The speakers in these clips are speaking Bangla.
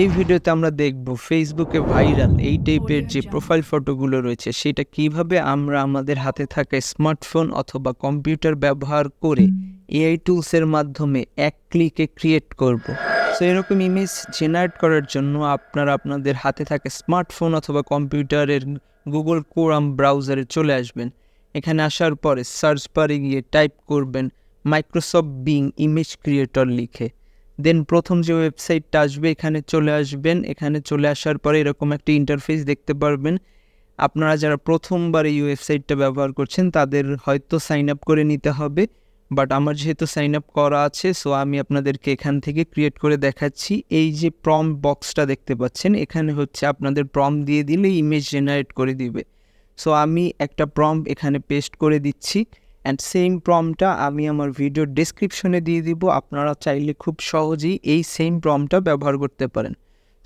এই ভিডিওতে আমরা দেখব ফেসবুকে ভাইরাল এই টাইপের যে প্রোফাইল ফটোগুলো রয়েছে সেটা কীভাবে আমরা আমাদের হাতে থাকা স্মার্টফোন অথবা কম্পিউটার ব্যবহার করে এআই টুলসের মাধ্যমে এক ক্লিকে ক্রিয়েট করব? সো এরকম ইমেজ জেনারেট করার জন্য আপনারা আপনাদের হাতে থাকা স্মার্টফোন অথবা কম্পিউটারের গুগল কোরাম ব্রাউজারে চলে আসবেন। এখানে আসার পরে সার্চ বারে গিয়ে টাইপ করবেন মাইক্রোসফট বিং ইমেজ ক্রিয়েটর লিখে। দেন প্রথম যে ওয়েবসাইটটা আসবে, এখানে চলে আসবেন। এখানে চলে আসার পরে এরকম একটা ইন্টারফেস দেখতে পারবেন। আপনারা যারা প্রথমবার এই ওয়েবসাইটটা ব্যবহার করছেন, তাদের হয়তো সাইন আপ করে নিতে হবে। বাট আমার যেহেতু সাইন আপ করা আছে সো আমি আপনাদেরকে এখান থেকে ক্রিয়েট করে দেখাচ্ছি। এই যে প্রম বক্সটা দেখতে পাচ্ছেন, এখানে হচ্ছে আপনাদের প্রম দিয়ে দিলে ইমেজ জেনারেট করে দিবে। সো আমি একটা প্রম এখানে পেস্ট করে দিচ্ছি। অ্যান্ড সেম প্রমটা আমি আমার ভিডিও ডেসক্রিপশনে দিয়ে দিব। আপনারা চাইলে খুব সহজেই এই সেম প্রমটা ব্যবহার করতে পারেন।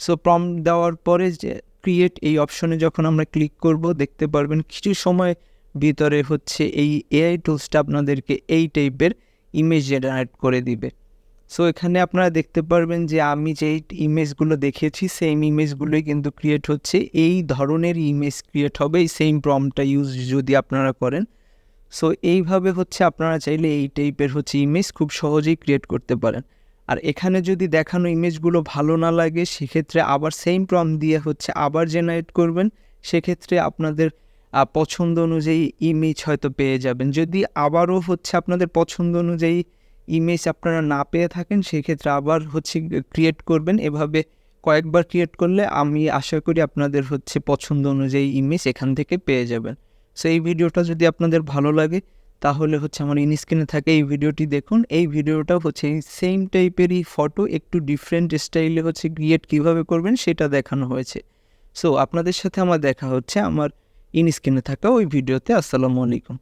সো প্রম দেওয়ার পরে যে ক্রিয়েট এই অপশনে যখন আমরা ক্লিক করব, দেখতে পারবেন কিছু সময় ভিতরে হচ্ছে এই এআই টুলসটা আপনাদেরকে এই টাইপের ইমেজ জেনারেট করে দিবে। সো এখানে আপনারা দেখতে পারবেন যে আমি যে ইমেজগুলো দেখেছি সেম ইমেজগুলোই কিন্তু ক্রিয়েট হচ্ছে। এই ধরনের ইমেজ ক্রিয়েট হবে, এই সেম প্রমটা ইউজ যদি আপনারা করেন। সো এইভাবে হচ্ছে আপনারা চাইলে এই টাইপের হচ্ছে ইমেজ খুব সহজেই ক্রিয়েট করতে পারেন। আর এখানে যদি দেখানো ইমেজগুলো ভালো না লাগে, সেক্ষেত্রে আবার সেম প্রম দিয়ে হচ্ছে আবার জেনারেট করবেন। সেক্ষেত্রে আপনাদের পছন্দ অনুযায়ী ইমেজ হয়তো পেয়ে যাবেন। যদি আবারও হচ্ছে আপনাদের পছন্দ অনুযায়ী ইমেজ আপনারা না পেয়ে থাকেন, সেক্ষেত্রে আবার হচ্ছে ক্রিয়েট করবেন। এভাবে কয়েকবার ক্রিয়েট করলে আমি আশা করি আপনাদের হচ্ছে পছন্দ অনুযায়ী ইমেজ এখান থেকে পেয়ে যাবেন। সো এই ভিডিওটা যদি আপনাদের ভালো লাগে, তাহলে হচ্ছে আমার ইনস্ক্রিনে থাকে এই ভিডিওটি দেখুন। এই ভিডিওটা হচ্ছে এই সেম টাইপেরই ফটো একটু ডিফারেন্ট স্টাইলে হচ্ছে ক্রিয়েট কীভাবে করবেন সেটা দেখানো হয়েছে। সো আপনাদের সাথে আমার দেখা হচ্ছে, আমার ইনস্ক্রিনে থাকা ওই ভিডিওতে। আসসালামু আলাইকুম।